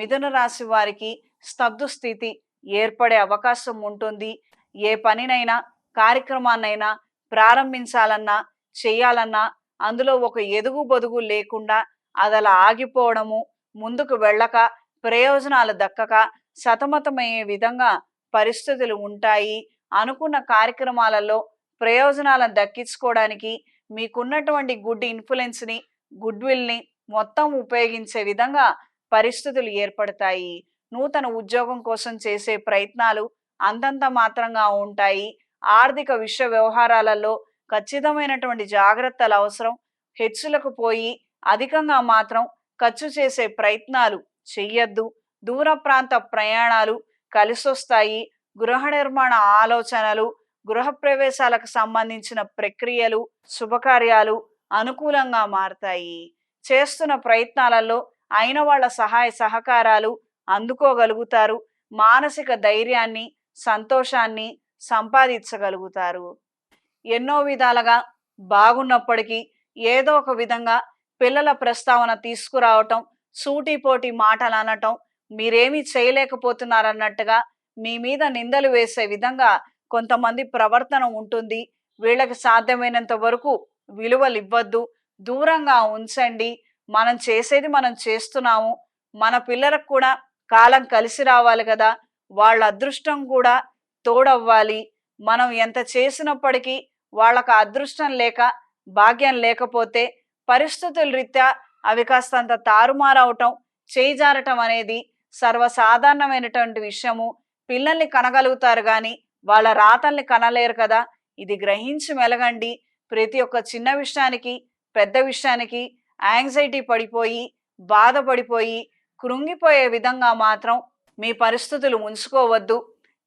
మిథున రాశి వారికి స్తబ్దు స్థితి ఏర్పడే అవకాశం ఉంటుంది. ఏ పనినైనా కార్యక్రమాన్నైనా ప్రారంభించాలన్నా చేయాలన్నా అందులో ఒక ఎదుగు బొదుగు లేకుండా అది అలా ఆగిపోవడము ముందుకు వెళ్ళక ప్రయోజనాలు దక్కక సతమతమయ్యే విధంగా పరిస్థితులు ఉంటాయి. అనుకున్న కార్యక్రమాలలో ప్రయోజనాలను దక్కించుకోవడానికి మీకున్నటువంటి గుడ్ ఇన్ఫ్లుయెన్స్ని గుడ్ విల్ని మొత్తం ఉపయోగించే విధంగా పరిస్థితులు ఏర్పడతాయి. నూతన ఉద్యోగం కోసం చేసే ప్రయత్నాలు అంతంత మాత్రంగా ఉంటాయి. ఆర్థిక విశ్వ వ్యవహారాలలో ఖచ్చితమైనటువంటి జాగ్రత్తల అవసరం. హెచ్చులకు పోయి అధికంగా మాత్రం ఖర్చు చేసే ప్రయత్నాలు చెయ్యొద్దు. దూర ప్రాంత ప్రయాణాలు కలిసొస్తాయి. గృహ నిర్మాణ ఆలోచనలు గృహప్రవేశాలకు సంబంధించిన ప్రక్రియలు శుభకార్యాలు అనుకూలంగా మారతాయి. చేస్తున్న ప్రయత్నాలలో అయిన వాళ్ళ సహాయ సహకారాలు అందుకోగలుగుతారు. మానసిక ధైర్యాన్ని సంతోషాన్ని సంపాదించగలుగుతారు. ఎన్నో విధాలుగా బాగున్నప్పటికీ ఏదో ఒక విధంగా పిల్లల ప్రస్తావన తీసుకురావటం సూటిపోటి మాటలు అనటం మీరేమీ చేయలేకపోతున్నారన్నట్టుగా మీ మీద నిందలు వేసే విధంగా కొంతమంది ప్రవర్తన ఉంటుంది. వీళ్ళకి సాధ్యమైనంత వరకు విలువలు ఇవ్వద్దు దూరంగా ఉంచండి. మనం చేసేది మనం చేస్తున్నాము. మన పిల్లలకు కూడా కాలం కలిసి రావాలి కదా. వాళ్ళ అదృష్టం కూడా తోడవ్వాలి. మనం ఎంత చేసినప్పటికీ వాళ్ళకు అదృష్టం లేక భాగ్యం లేకపోతే పరిస్థితుల రీత్యా అవి కాస్తంత తారుమారవటం చేయిజారటం అనేది సర్వసాధారణమైనటువంటి విషయము. పిల్లల్ని కనగలుగుతారు కానీ వాళ్ళ రాతల్ని కనలేరు కదా. ఇది గ్రహించి మెలగండి. ప్రతి ఒక్క చిన్న విషయానికి పెద్ద విషయానికి యాంగ్జైటీ పడిపోయి బాధపడిపోయి కృంగిపోయే విధంగా మాత్రం మీ పరిస్థితులు ఉంచుకోవద్దు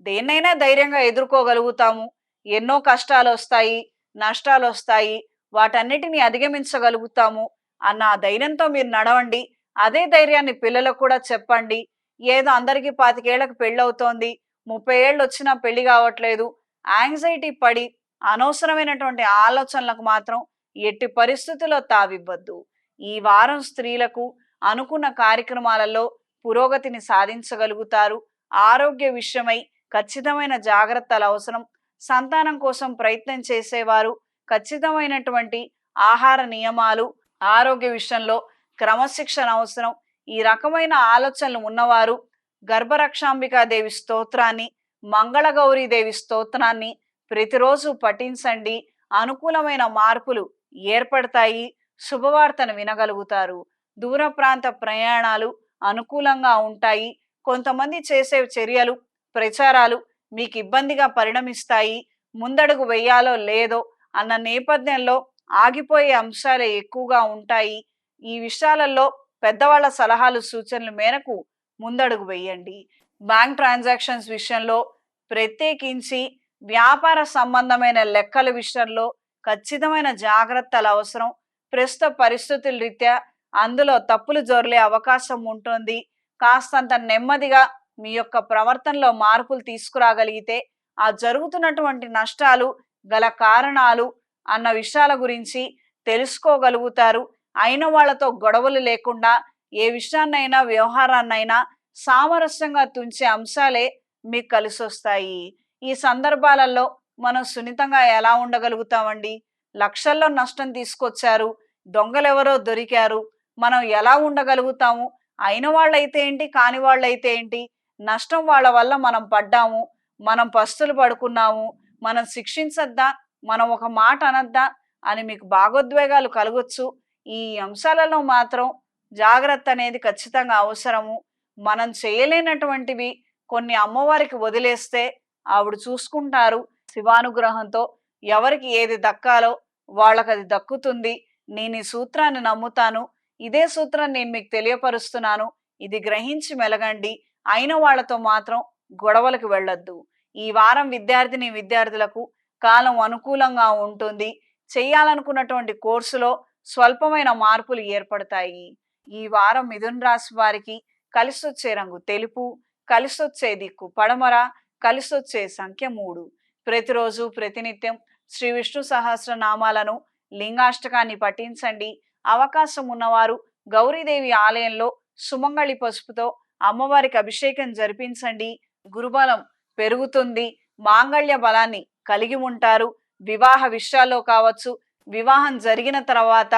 దేన్నైనా ధైర్యంగా ఎదుర్కోగలుగుతాము. ఎన్నో కష్టాలు వస్తాయి నష్టాలు వస్తాయి వాటన్నిటిని అధిగమించగలుగుతాము అన్న ధైర్యంతో మీరు నడవండి. అదే ధైర్యాన్ని పిల్లలకు కూడా చెప్పండి. ఏదో అందరికీ పాతికేళ్ళకు పెళ్ళవుతోంది. ముప్పై ఏళ్ళు వచ్చినా పెళ్ళి కావట్లేదు. యాంగ్జైటీ పడి అనవసరమైనటువంటి ఆలోచనలకు మాత్రం ఎట్టి పరిస్థితుల్లో తావివ్వద్దు. ఈ వారం స్త్రీలకు అనుకున్న కార్యక్రమాలలో పురోగతిని సాధించగలుగుతారు. ఆరోగ్య విషయమై ఖచ్చితమైన జాగ్రత్తల అవసరం. సంతానం కోసం ప్రయత్నం చేసేవారు. ఖచ్చితమైనటువంటి ఆహార నియమాలు ఆరోగ్య విషయంలో క్రమశిక్షణ అవసరం. ఈ రకమైన ఆలోచనలు ఉన్నవారు గర్భరక్షాంబికాదేవి స్తోత్రాన్ని మంగళగౌరీదేవి స్తోత్రాన్ని ప్రతిరోజు పఠించండి. అనుకూలమైన మార్పులు ఏర్పడతాయి. శుభవార్తను వినగలుగుతారు. దూర ప్రాంత ప్రయాణాలు అనుకూలంగా ఉంటాయి. కొంతమంది చేసే చర్యలు ప్రచారాలు మీకు ఇబ్బందిగా పరిణమిస్తాయి. ముందడుగు వెయ్యాలో లేదో అన్న నేపథ్యంలో ఆగిపోయే అంశాలే ఎక్కువగా ఉంటాయి. ఈ విషయాలలో పెద్దవాళ్ళ సలహాలు సూచనల మేరకు ముందడుగు వేయండి. బ్యాంక్ ట్రాన్సాక్షన్స్ విషయంలో ప్రత్యేకించి వ్యాపార సంబంధమైన లెక్కల విషయంలో ఖచ్చితమైన జాగ్రత్తలు అవసరం. ప్రస్తుత పరిస్థితుల రీత్యా అందులో తప్పులు జోర్లే అవకాశం ఉంటుంది. కాస్తంత నెమ్మదిగా మీ యొక్క ప్రవర్తనలో మార్పులు తీసుకురాగలిగితే ఆ జరుగుతున్నటువంటి నష్టాలు గల కారణాలు అన్న విషయాల గురించి తెలుసుకోగలుగుతారు. అయిన వాళ్ళతో గొడవలు లేకుండా ఏ విషయాన్నైనా వ్యవహారాన్నైనా సామరస్యంగా తుంచే అంశాలే మీకు కలిసొస్తాయి. ఈ సందర్భాలలో మనం సున్నితంగా ఎలా ఉండగలుగుతామండి? లక్షల్లో నష్టం తీసుకొచ్చారు. దొంగలెవరో దొరికారు. మనం ఎలా ఉండగలుగుతాము? అయిన వాళ్ళైతే ఏంటి? కాని వాళ్ళైతే ఏంటి? నష్టం వాళ్ళ వల్ల మనం పడ్డాము. మనం పస్తులు పడుకున్నాము. మనం శిక్షించద్దా? మనం ఒక మాట అనద్దా? అని మీకు భాగోద్వేగాలు కలగొచ్చు. ఈ అంశాలలో మాత్రం జాగ్రత్త అనేది ఖచ్చితంగా అవసరము. మనం చేయలేనటువంటివి కొన్ని అమ్మవారికి వదిలేస్తే ఆవిడ చూసుకుంటారు. శివానుగ్రహంతో ఎవరికి ఏది దక్కాలో వాళ్ళకి అది దక్కుతుంది. నేను ఈ సూత్రాన్ని నమ్ముతాను. ఇదే సూత్రం నేను మీకు తెలియపరుస్తున్నాను. ఇది గ్రహించి మెలగండి. అయిన వాళ్ళతో మాత్రం గొడవలకు వెళ్ళొద్దు. ఈ వారం విద్యార్థిని విద్యార్థులకు కాలం అనుకూలంగా ఉంటుంది. చేయాలనుకున్నటువంటి కోర్సులో స్వల్పమైన మార్పులు ఏర్పడతాయి. ఈ వారం మిథున్ రాశి వారికి కలిసొచ్చే రంగు తెలుపు కలిసొచ్చే దిక్కు పడమర కలిసొచ్చే సంఖ్య మూడు. ప్రతిరోజు ప్రతినిత్యం శ్రీ విష్ణు సహస్ర నామాలను లింగాష్టకాన్ని పఠించండి. అవకాశం ఉన్నవారు గౌరీదేవి ఆలయంలో సుమంగళి పసుపుతో అమ్మవారికి అభిషేకం జరిపించండి. గురుబలం పెరుగుతుంది. మాంగళ్య బలాన్ని కలిగి ఉంటారు. వివాహ విషయాల్లో కావచ్చు వివాహం జరిగిన తర్వాత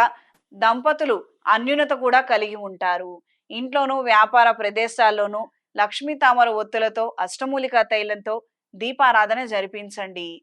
దంపతులు అన్యునత కూడా కలిగి ఉంటారు. ఇంట్లోనూ వ్యాపార ప్రదేశాల్లోనూ లక్ష్మీ తామర ఒత్తులతో అష్టమూలికా తైలంతో దీపారాధన జరిపించండి.